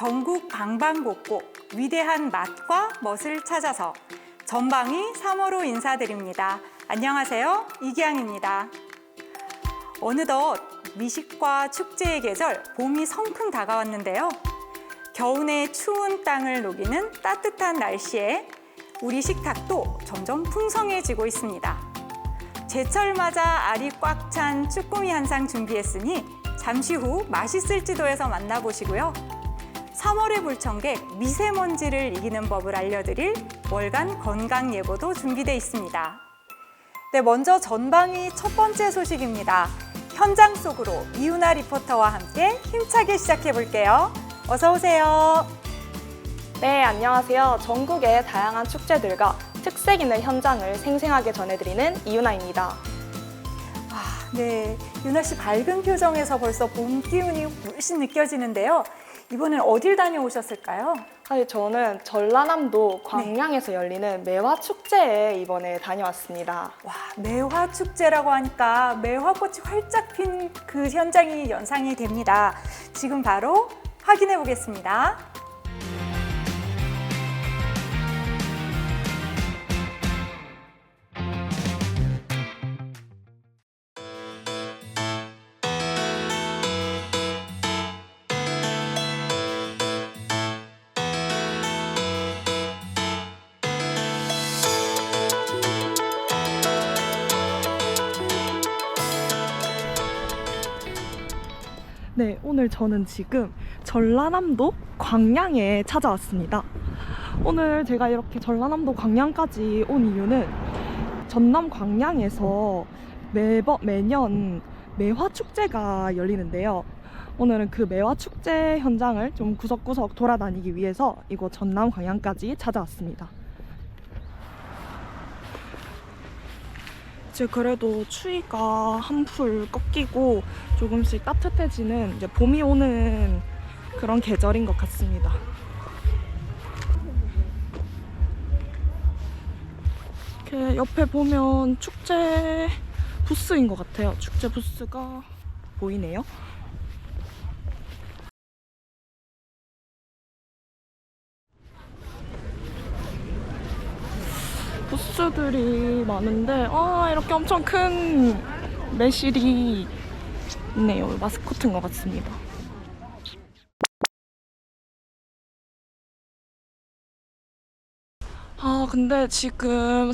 전국 방방곡곡 위대한 맛과 멋을 찾아서 전방위 3호로 인사드립니다. 안녕하세요. 이기양입니다. 어느덧 미식과 축제의 계절 봄이 성큼 다가왔는데요. 겨우내 추운 땅을 녹이는 따뜻한 날씨에 우리 식탁도 점점 풍성해지고 있습니다. 제철 맞아 알이 꽉 찬 쭈꾸미 한 상 준비했으니 잠시 후 맛있을지도에서 만나보시고요. 3월의 불청객 미세먼지를 이기는 법을 알려드릴 월간 건강 예보도 준비돼 있습니다. 네, 먼저 전방위 첫 번째 소식입니다. 현장 속으로 이윤아 리포터와 함께 힘차게 시작해 볼게요. 어서 오세요. 네, 안녕하세요. 전국의 다양한 축제들과 특색 있는 현장을 생생하게 전해드리는 이윤아입니다. 아, 네. 윤아 씨 밝은 표정에서 벌써 봄 기운이 물씬 느껴지는데요. 이번엔 어딜 다녀오셨을까요? 사실 저는 전라남도 광양에서 열리는 매화 축제에 이번에 다녀왔습니다. 와, 매화 축제라고 하니까 매화꽃이 활짝 핀 그 현장이 연상이 됩니다. 지금 바로 확인해 보겠습니다. 네, 오늘 저는 지금 전라남도 광양에 찾아왔습니다. 오늘 제가 이렇게 전라남도 광양까지 온 이유는 전남 광양에서 매번 매년 매화 축제가 열리는데요. 오늘은 그 매화 축제 현장을 좀 구석구석 돌아다니기 위해서 이곳 전남 광양까지 찾아왔습니다. 이제 그래도 추위가 한풀 꺾이고 조금씩 따뜻해지는 이제 봄이 오는 그런 계절인 것 같습니다. 이렇게 옆에 보면 축제 부스인 것 같아요. 축제 부스가 보이네요. 부스들이 많은데 아 이렇게 엄청 큰 매실이 있네요. 마스코트인 것 같습니다. 아 근데 지금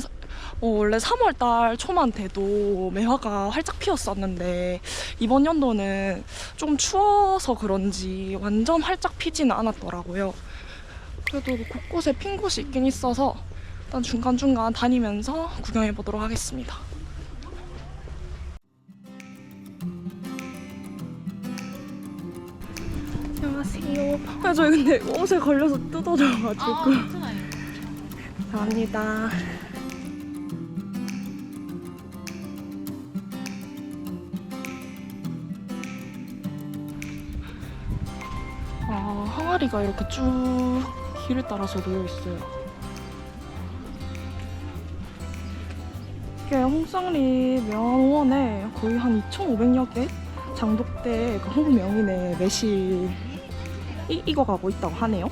어, 원래 3월달 초만 돼도 매화가 활짝 피었었는데 이번 연도는 좀 추워서 그런지 완전 활짝 피지는 않았더라고요. 그래도 곳곳에 핀 곳이 있긴 있어서 일단 중간중간 다니면서 구경해 보도록 하겠습니다. 안녕하세요. 아, 저희 근데 옷에 걸려서 뜯어져가지고. 감사합니다. 아, 항아리가 이렇게 쭉 길을 따라서 놓여 있어요. 홍쌍리 명원에 거의 한 2,500여 개 장독대 그 한국 명인의 매실이 익어가고 있다고 하네요.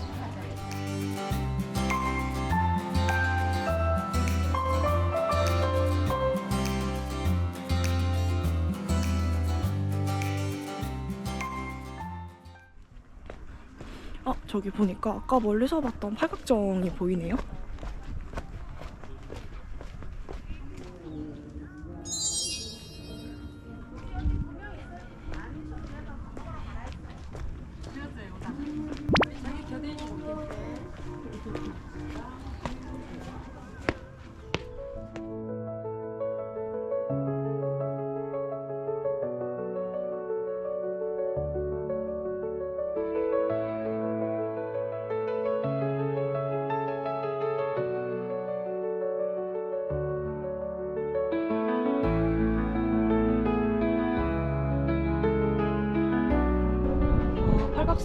아, 저기 보니까 아까 멀리서 봤던 팔각정이 보이네요.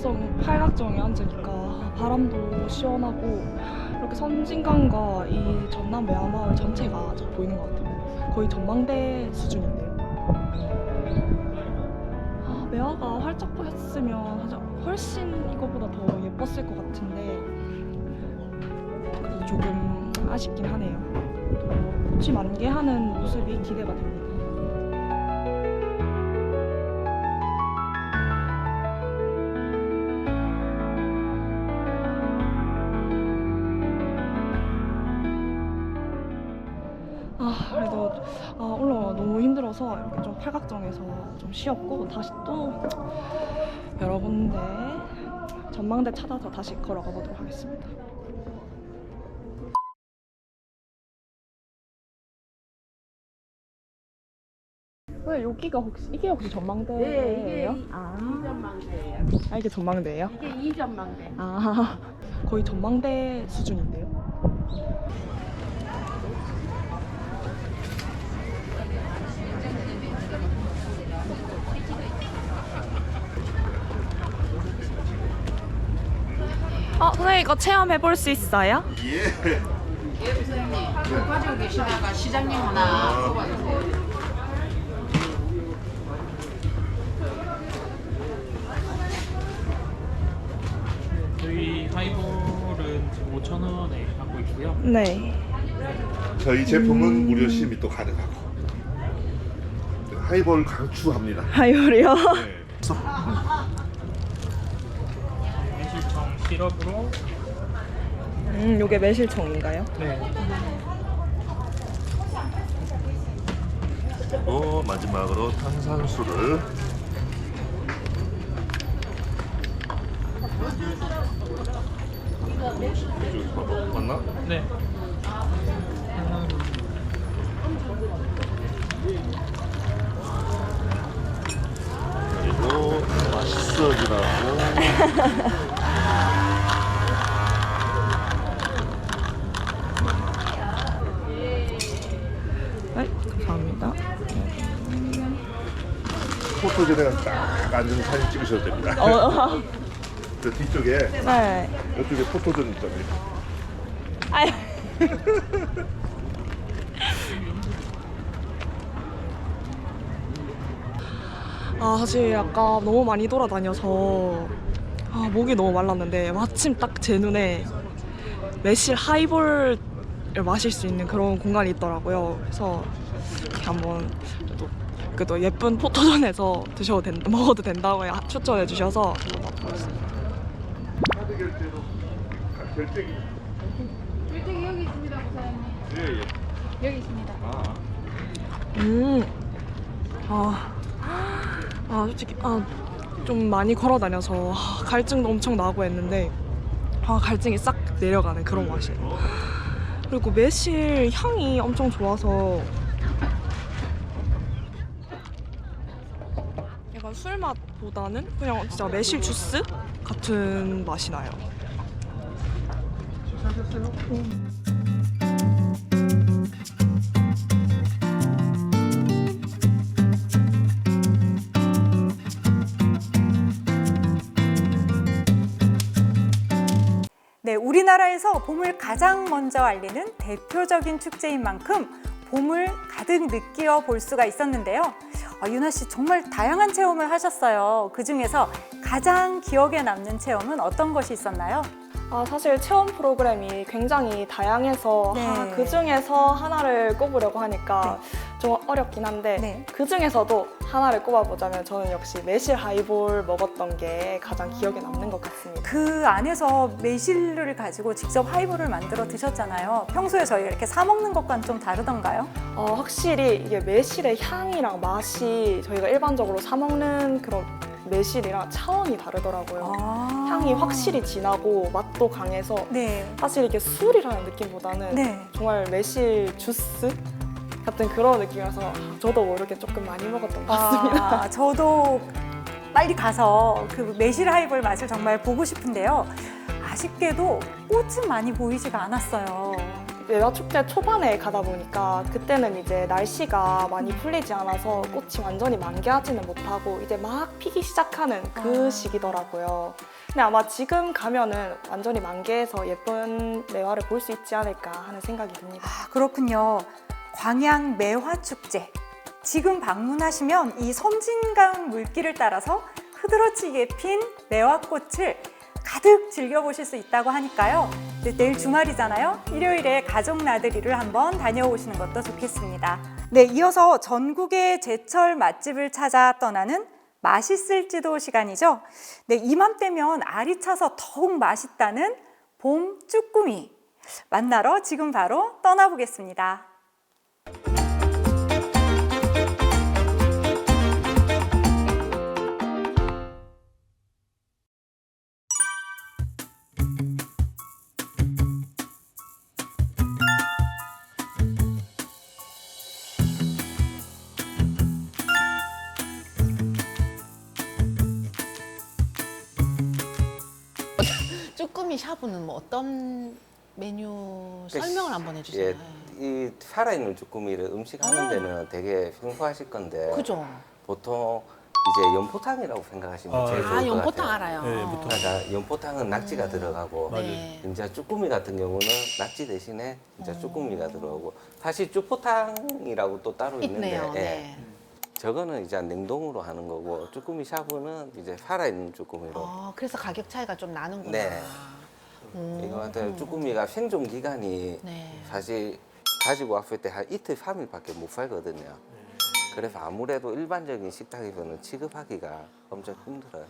팔각성, 팔각정에 앉으니까 바람도 시원하고 이렇게 선진강과 이 전남 외화마을 전체가 저 보이는 것 같아요. 거의 전망대 수준인데요. 아, 매화가 활짝 보였으면 훨씬 이거보다 더 예뻤을 것 같은데 조금 아쉽긴 하네요. 꽃이 만개하는 모습이 기대가 됩니다. 아 그래도 아, 올라와 너무 힘들어서 이렇게 좀 팔각정에서 좀 쉬었고 다시 또 여러 군데 전망대 찾아서 다시 걸어가 보도록 하겠습니다. 왜 여기가 혹시 이게 혹시 전망대예요? 네, 이게 아, 이전망대예요. 아 이게 전망대예요? 이게 이전망대. 아 거의 전망대 수준인데요. 어, 선생님 이거 체험해 볼 수 있어요? 예. 가지고 계시다가 시장님 하나 뽑아주세요. 저희 하이볼은 지금 5,000원에 하고 있고요. 네. 저희 제품은 무료 시음이 또 가능하고 하이볼 강추합니다. 하이볼이요? 네. 매실청 시럽으로 음, 요게 매실청인가요? 네. 그리고 마지막으로 탄산수를 이쪽에 봐봐. 맞나? 네. 그리고 맛있어지라고 포토존에 딱 앉아서 사진 찍으셔도 됩니다. 어, 저 뒤쪽에 네. 이쪽에 포토존 있잖아요. 아유. 아 사실 아까 너무 많이 돌아다녀서 아 목이 너무 말랐는데 마침 딱 제 눈에 매실 하이볼을 마실 수 있는 그런 공간이 있더라고요. 그래서 이렇게 한번 그래도, 그래도 예쁜 포토존에서 드셔도 된, 먹어도 된다고 추천해 주셔서 카드 결제도 다 결제기. 결정이 여기 있습니다, 부사장님. 예, 예. 여기 있습니다. 아. 음. 아, 아 솔직히 아, 좀 많이 걸어 다녀서 아, 갈증도 엄청 나고 했는데 아, 갈증이 싹 내려가는 그런 맛이에요. 그리고 매실 향이 엄청 좋아서 약간 술 맛보다는 그냥 진짜 매실 주스 같은 맛이 나요. 네, 우리나라에서 봄을 가장 먼저 알리는 대표적인 축제인 만큼 봄을 가득 느끼어 볼 수가 있었는데요. 아, 유나 씨 정말 다양한 체험을 하셨어요. 그 중에서 가장 기억에 남는 체험은 어떤 것이 있었나요? 아, 사실 체험 프로그램이 굉장히 다양해서 네. 아, 그 중에서 하나를 꼽으려고 하니까 좀 어렵긴 한데 네. 그 중에서도 하나를 꼽아보자면 저는 역시 매실 하이볼 먹었던 게 가장 기억에 남는 것 같습니다. 그 안에서 매실을 가지고 직접 하이볼을 만들어 드셨잖아요. 평소에 저희가 이렇게 사 먹는 것과는 좀 다르던가요? 어, 확실히 이게 매실의 향이랑 맛이 저희가 일반적으로 사 먹는 그런 매실이랑 차원이 다르더라고요. 아. 향이 확실히 진하고 맛도 강해서 네. 사실 이게 술이라는 느낌보다는 네. 정말 매실 주스 같은 그런 느낌이라서 저도 모르게 조금 많이 먹었던 것 같습니다. 아, 저도 빨리 가서 그 매실 하이볼 맛을 정말 보고 싶은데요. 아쉽게도 꽃은 많이 보이지가 않았어요. 내가 축제 초반에 가다 보니까 그때는 이제 날씨가 많이 풀리지 않아서 꽃이 완전히 만개하지는 못하고 이제 막 피기 시작하는 그 아. 시기더라고요. 근데 아마 지금 가면은 완전히 만개해서 예쁜 매화를 볼 수 있지 않을까 하는 생각이 듭니다. 아, 그렇군요. 광양 매화 축제. 지금 방문하시면 이 섬진강 물길을 따라서 흐드러지게 핀 매화꽃을 가득 즐겨보실 수 있다고 하니까요. 네, 내일 주말이잖아요. 일요일에 가족 나들이를 한번 다녀오시는 것도 좋겠습니다. 네, 이어서 전국의 제철 맛집을 찾아 떠나는 맛있을지도 시간이죠. 네, 이맘때면 알이 차서 더욱 맛있다는 봄 쭈꾸미 만나러 지금 바로 떠나보겠습니다. 쭈꾸미 샤브는 뭐 어떤 메뉴 설명을 한번 해주세요. 예, 이 살아있는 쭈꾸미를 음식 하는 데는 되게 생소하실 건데 그죠? 보통 이제 연포탕이라고 생각하시면 아, 제일 좋을 아것 연포탕 같아요. 알아요. 네, 연포탕. 그러니까 연포탕은 낙지가 들어가고 네. 이제 쭈꾸미 같은 경우는 낙지 대신에 이제 쭈꾸미가 들어오고 사실 쭈포탕이라고 또 따로 있는데 있네요. 예. 네. 저거는 이제 냉동으로 하는 거고 쭈꾸미 샤브는 이제 살아있는 쭈꾸미로 어, 그래서 가격 차이가 좀 나는구나. 네. 음. 이거 같은 쭈꾸미가 생존 기간이 네. 사실 가지고 왔을 때 한 이틀, 삼일밖에못 살거든요. 그래서 아무래도 일반적인 식탁에서는 취급하기가 엄청 힘들어요.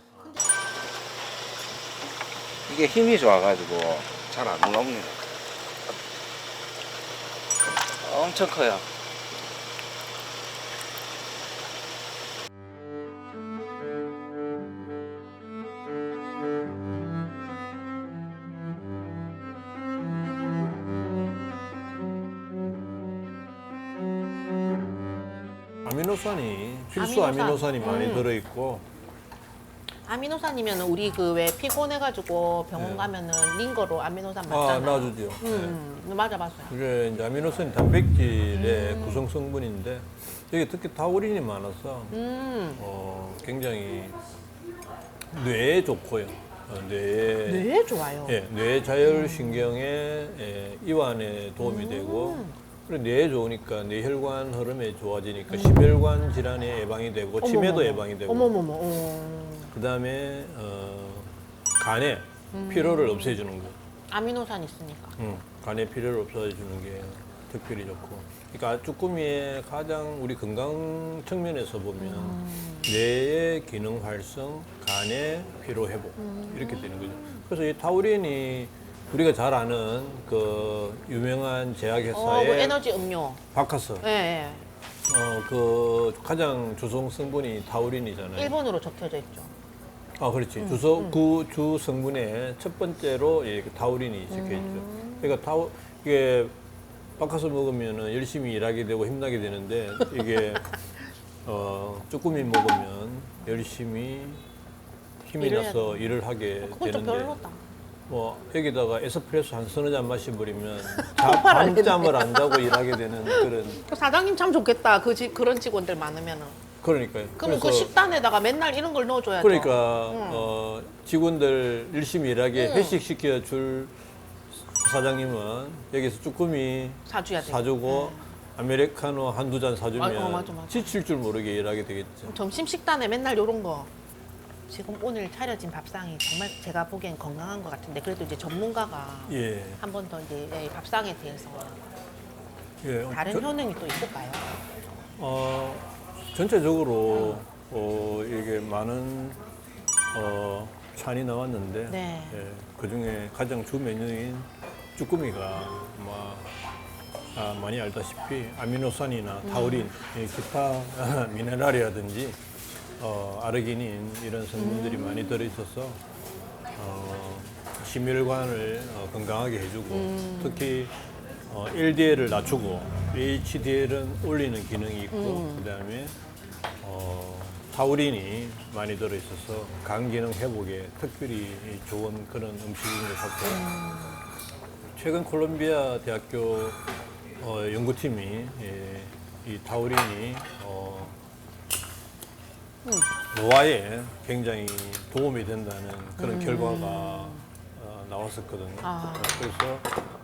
이게 힘이 좋아가지고 잘안 나옵니다. 엄청 커요. 아미노산이 필수 아미노산. 아미노산. 이 많이 음. 들어있고 아미노산이면 우리 그 왜 피곤해가지고 병원 네. 가면은 링거로 아미노산 맞잖아요. 아 놔주죠. 음, 음, 맞아 맞아요. 이게 이제 아미노산이 단백질의 음. 구성 성분인데 여기 특히 타우린이 많아서 음. 어, 굉장히 뇌에 좋고요. 어, 뇌에 뇌 좋아요. 예, 뇌 자율 신경의 예, 이완에 도움이 되고 그리고 뇌에 좋으니까 뇌혈관 흐름에 좋아지니까 심혈관 질환의 예방이 되고 치매도. 예방이 되고 어머머머. 어. 그다음에 어, 간에 피로를 없애주는 거. 아미노산 있으니까. 응, 간의 피로를 없애주는 게 특별히 좋고. 그러니까 쭈꾸미의 가장 우리 건강 측면에서 보면 뇌의 기능 활성, 간의 피로 회복 이렇게 되는 거죠. 그래서 이 타우린이 우리가 잘 아는 그 유명한 어, 제약회사의 뭐 에너지 음료. 바카스, 예, 예. 어, 그 가장 주성 성분이 타우린이잖아요. 일본으로 적혀져 있죠. 아, 그렇지. 주소 그 주 성분에 첫 번째로 이 타우린이 적혀 있죠. 음. 그러니까 타우 이게 바카스 먹으면은 열심히 일하게 되고 힘나게 되는데 이게 어 쭈꾸미 먹으면 열심히 힘이 일을 나서 일을 하게 그건 좀 되는데 별로다. 뭐 여기다가 에스프레소 한 서너 잔 마셔버리면 자- 밤잠을 안 자고 일하게 되는 그런 그 사장님 참 좋겠다. 그 지, 그런 직원들 많으면은. 그러니까요. 그러면 그 그래서 식단에다가 맨날 이런 걸 넣어줘야죠. 그러니까 어, 직원들 열심히 일하게 응. 회식 시켜 줄 사장님은 여기서 쭈꾸미 사줘야 돼. 사주고 아메리카노 한두 잔 사주면 아, 어, 맞아, 맞아. 지칠 줄 모르게 일하게 되겠죠. 점심 식단에 맨날 요런 거. 지금 오늘 차려진 밥상이 정말 제가 보기엔 건강한 것 같은데 그래도 이제 전문가가 예. 한 번 더 이제 이 밥상에 대해서 예. 다른 저- 효능이 또 있을까요? 어, 전체적으로 어, 이게 많은 어, 찬이 나왔는데 네. 예, 그 중에 가장 주 메뉴인 쭈꾸미가 뭐, 아, 많이 알다시피 아미노산이나 타우린, 이 기타 미네랄이라든지 어, 아르기닌 이런 성분들이 많이 들어있어서 어, 심혈관을 어, 건강하게 해주고 특히 어, LDL을 낮추고 HDL은 올리는 기능이 있고 그다음에 어, 타우린이 많이 들어있어서 간 기능 회복에 특별히 좋은 그런 음식인 것 같고요. 최근 콜롬비아 대학교 어, 연구팀이 예, 이 타우린이 어, 노화에 굉장히 도움이 된다는 그런 결과가 어, 나왔었거든요. 아. 그래서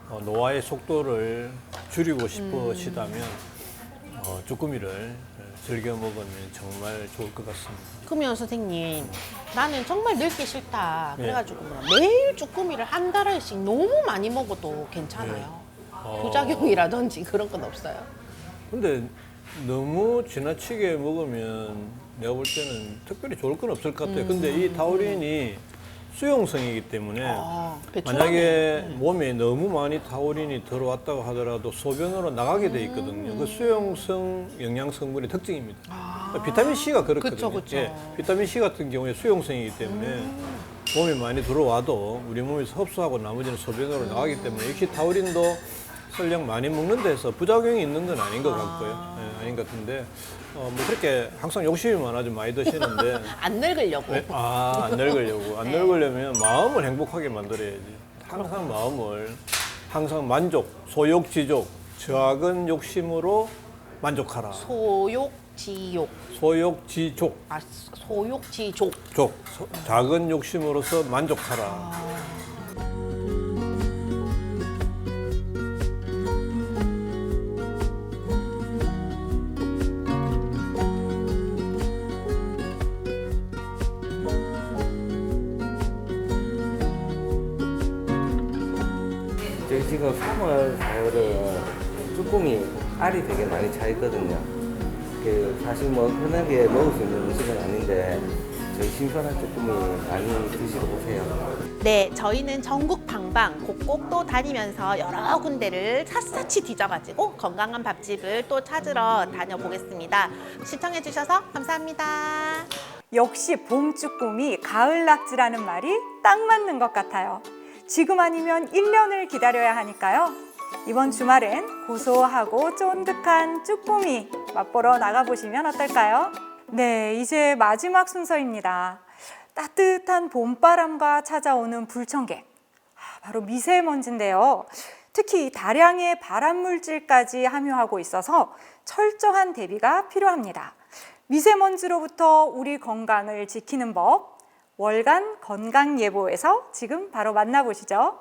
어, 노화의 속도를 줄이고 싶으시다면 어, 어, 쭈꾸미를 즐겨 먹으면 정말 좋을 것 같습니다. 그러면 선생님 나는 정말 늙기 싫다. 네. 그래가지고 뭐 매일 쭈꾸미를 한 달씩 너무 많이 먹어도 괜찮아요. 어, 부작용이라든지 그런 건 없어요. 근데 너무 지나치게 먹으면 내가 볼 때는 특별히 좋을 건 없을 것 같아요. 근데 이 타우린이 수용성이기 때문에 아, 배출하네. 만약에 몸에 너무 많이 타우린이 들어왔다고 하더라도 소변으로 나가게 돼 있거든요. 음. 그 수용성 영양 성분의 특징입니다. 비타민 C가 그렇거든요. 아. 그쵸, 그쵸. 예, 비타민 C 같은 경우에 수용성이기 때문에 음. 몸에 많이 들어와도 우리 몸에서 흡수하고 나머지는 소변으로 나가기 때문에 역시 타우린도 설령 많이 먹는 데서 부작용이 있는 건 아닌 것 같고요. 예, 아닌 것 같은데 어, 뭐 그렇게 항상 욕심이 많아서 많이 드시는데 안 늙으려고. 네, 아, 안 늙으려고. 안 네. 늙으려면 마음을 행복하게 만들어야지. 항상 마음을, 항상 만족, 소욕 지족, 작은 욕심으로 만족하라. 소욕지욕. 소욕 지족, 아, 소욕지족. 족. 소- 작은 욕심으로서 만족하라. 저희 지금 3월, 4월은 쭈꾸미 알이 되게 많이 차 있거든요. 그 사실 뭐 흔하게 먹을 수 있는 음식은 아닌데 저희 신선한 쭈꾸미 많이 드시러 오세요. 네, 저희는 전국 방방 곳곳도 다니면서 여러 군데를 샅샅이 뒤져가지고 건강한 밥집을 또 찾으러 다녀보겠습니다. 시청해주셔서 감사합니다. 역시 봄 쭈꾸미, 가을 낙지라는 말이 딱 맞는 것 같아요. 지금 아니면 1년을 기다려야 하니까요. 이번 주말엔 고소하고 쫀득한 쭈꾸미 맛보러 나가보시면 어떨까요? 네, 이제 마지막 순서입니다. 따뜻한 봄바람과 찾아오는 불청객. 아, 바로 미세먼지인데요. 특히 다량의 발암 물질까지 함유하고 있어서 철저한 대비가 필요합니다. 미세먼지로부터 우리 건강을 지키는 법, 월간 건강 예보에서 지금 바로 만나보시죠.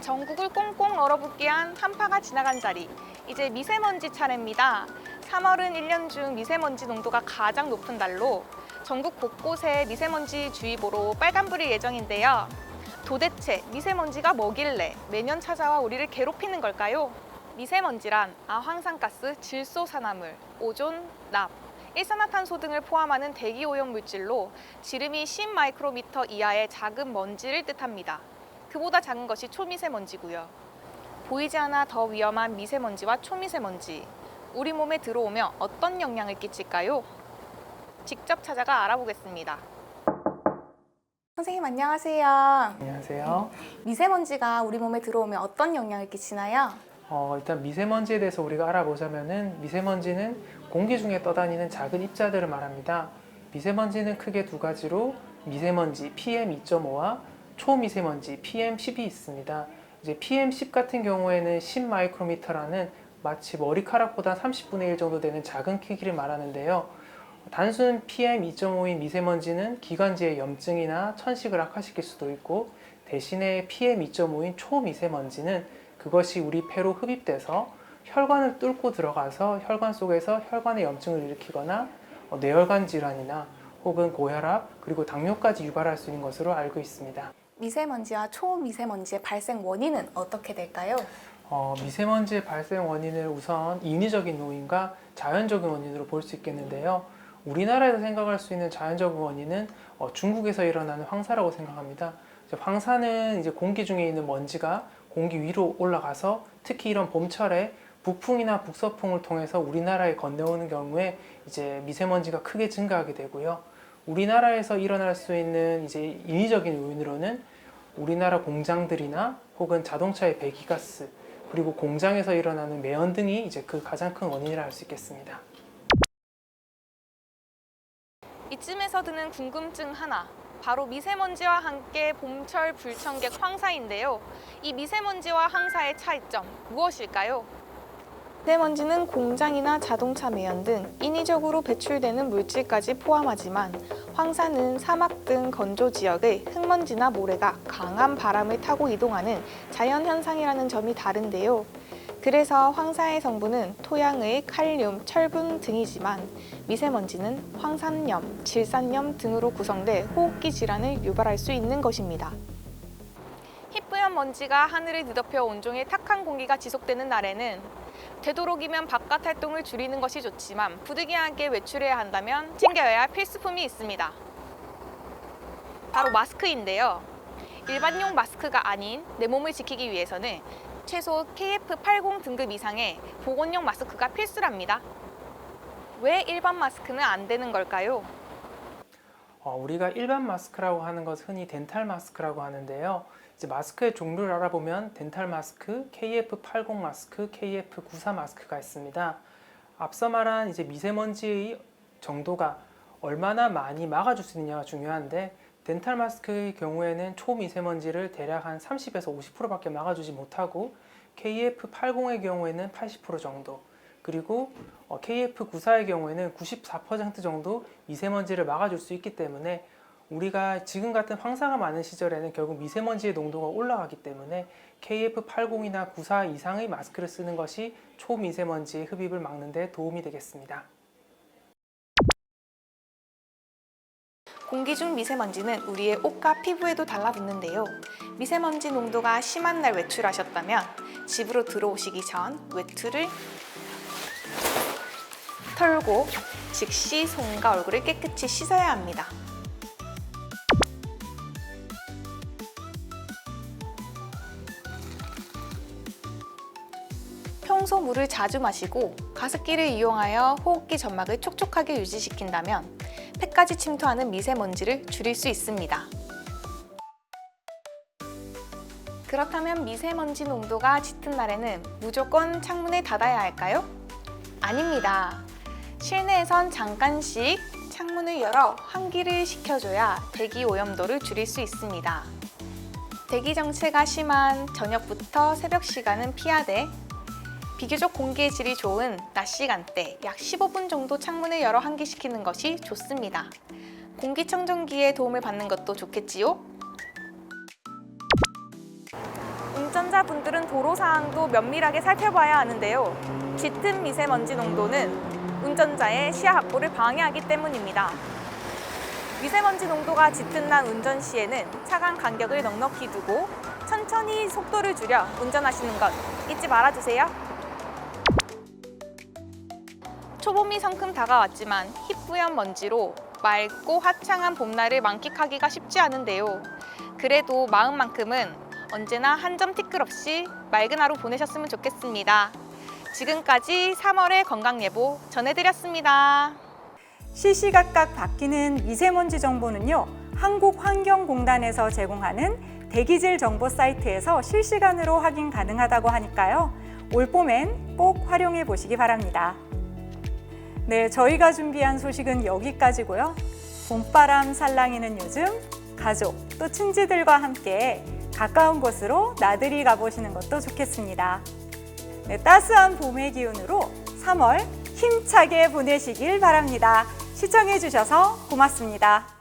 전국을 꽁꽁 얼어붙게 한 한파가 지나간 자리. 이제 미세먼지 차례입니다. 3월은 1년 중 미세먼지 농도가 가장 높은 달로 전국 곳곳에 미세먼지 주의보로 빨간불일 예정인데요. 도대체 미세먼지가 뭐길래 매년 찾아와 우리를 괴롭히는 걸까요? 미세먼지란 아황산가스, 질소산화물, 오존, 납, 일산화탄소 등을 포함하는 대기 오염 물질로 지름이 10 마이크로미터 이하의 작은 먼지를 뜻합니다. 그보다 작은 것이 초미세먼지고요. 보이지 않아 더 위험한 미세먼지와 초미세먼지. 우리 몸에 들어오면 어떤 영향을 끼칠까요? 직접 찾아가 알아보겠습니다. 선생님 안녕하세요. 안녕하세요. 미세먼지가 우리 몸에 들어오면 어떤 영향을 끼치나요? 어, 일단 미세먼지에 대해서 우리가 알아보자면은 미세먼지는 공기 중에 떠다니는 작은 입자들을 말합니다. 미세먼지는 크게 두 가지로 미세먼지 PM2.5와 초미세먼지 PM10이 있습니다. 이제 PM10 같은 경우에는 10 마이크로미터라는 마치 머리카락보다 30분의 1 정도 되는 작은 크기를 말하는데요. 단순 PM2.5인 미세먼지는 기관지의 염증이나 천식을 악화시킬 수도 있고 대신에 PM2.5인 초미세먼지는 그것이 우리 폐로 흡입돼서 혈관을 뚫고 들어가서 혈관 속에서 혈관의 염증을 일으키거나 어, 뇌혈관 질환이나 혹은 고혈압 그리고 당뇨까지 유발할 수 있는 것으로 알고 있습니다. 미세먼지와 초미세먼지의 발생 원인은 어떻게 될까요? 어, 미세먼지의 발생 원인을 우선 인위적인 요인과 자연적인 원인으로 볼 수 있겠는데요. 우리나라에서 생각할 수 있는 자연적인 원인은 어, 중국에서 일어나는 황사라고 생각합니다. 황사는 이제 공기 중에 있는 먼지가 공기 위로 올라가서 특히 이런 봄철에 북풍이나 북서풍을 통해서 우리나라에 건너오는 경우에 이제 미세먼지가 크게 증가하게 되고요. 우리나라에서 일어날 수 있는 이제 인위적인 요인으로는 우리나라 공장들이나 혹은 자동차의 배기가스 그리고 공장에서 일어나는 매연 등이 이제 그 가장 큰 원인이라 할 수 있겠습니다. 이쯤에서 드는 궁금증 하나. 바로 미세먼지와 함께 봄철 불청객 황사인데요. 이 미세먼지와 황사의 차이점 무엇일까요? 미세먼지는 공장이나 자동차 매연 등 인위적으로 배출되는 물질까지 포함하지만 황사는 사막 등 건조 지역의 흙먼지나 모래가 강한 바람을 타고 이동하는 자연 현상이라는 점이 다른데요. 그래서 황사의 성분은 토양의 칼륨, 철분 등이지만 미세먼지는 황산염, 질산염 등으로 구성돼 호흡기 질환을 유발할 수 있는 것입니다. 희뿌연 먼지가 하늘을 뒤덮여 온종일 탁한 공기가 지속되는 날에는 되도록이면 바깥 활동을 줄이는 것이 좋지만 부득이하게 외출해야 한다면 챙겨야 할 필수품이 있습니다. 바로 마스크인데요. 일반용 마스크가 아닌 내 몸을 지키기 위해서는 최소 KF80 등급 이상의 보건용 마스크가 필수랍니다. 왜 일반 마스크는 안 되는 걸까요? 어, 우리가 일반 마스크라고 하는 것은 흔히 덴탈 마스크라고 하는데요. 이제 마스크의 종류를 알아보면 덴탈 마스크, KF80 마스크, KF94 마스크가 있습니다. 앞서 말한 이제 미세먼지의 정도가 얼마나 많이 막아줄 수 있느냐가 중요한데 덴탈 마스크의 경우에는 초미세먼지를 대략 한 30에서 50%밖에 막아주지 못하고 KF80의 경우에는 80% 정도 그리고 어, KF94의 경우에는 94% 정도 미세먼지를 막아줄 수 있기 때문에 우리가 지금 같은 황사가 많은 시절에는 결국 미세먼지의 농도가 올라가기 때문에 KF80이나 94 이상의 마스크를 쓰는 것이 초미세먼지의 흡입을 막는 데 도움이 되겠습니다. 공기 중 미세먼지는 우리의 옷과 피부에도 달라붙는데요. 미세먼지 농도가 심한 날 외출하셨다면 집으로 들어오시기 전 외투를 털고 즉시 손과 얼굴을 깨끗이 씻어야 합니다. 평소 물을 자주 마시고 가습기를 이용하여 호흡기 점막을 촉촉하게 유지시킨다면 폐까지 침투하는 미세먼지를 줄일 수 있습니다. 그렇다면 미세먼지 농도가 짙은 날에는 무조건 창문을 닫아야 할까요? 아닙니다. 실내에선 잠깐씩 창문을 열어 환기를 시켜줘야 대기 오염도를 줄일 수 있습니다. 대기 정체가 심한 저녁부터 새벽 시간은 피하되 비교적 공기의 질이 좋은 낮 시간대 약 15분 정도 창문을 열어 환기시키는 것이 좋습니다. 공기청정기의 도움을 받는 것도 좋겠지요? 운전자분들은 도로 상황도 면밀하게 살펴봐야 하는데요. 짙은 미세먼지 농도는 운전자의 시야 확보를 방해하기 때문입니다. 미세먼지 농도가 짙은 날 운전 시에는 차간 간격을 넉넉히 두고 천천히 속도를 줄여 운전하시는 것 잊지 말아주세요. 초봄이 성큼 다가왔지만 희뿌연 먼지로 맑고 화창한 봄날을 만끽하기가 쉽지 않은데요. 그래도 마음만큼은 언제나 한 점 티끌 없이 맑은 하루 보내셨으면 좋겠습니다. 지금까지 3월의 건강 예보 전해드렸습니다. 시시각각 바뀌는 미세먼지 정보는요. 한국환경공단에서 제공하는 대기질 정보 사이트에서 실시간으로 확인 가능하다고 하니까요. 올 봄엔 꼭 활용해 보시기 바랍니다. 네, 저희가 준비한 소식은 여기까지고요. 봄바람 살랑이는 요즘 가족 또 친지들과 함께 가까운 곳으로 나들이 가보시는 것도 좋겠습니다. 네, 따스한 봄의 기운으로 3월 힘차게 보내시길 바랍니다. 시청해 주셔서 고맙습니다.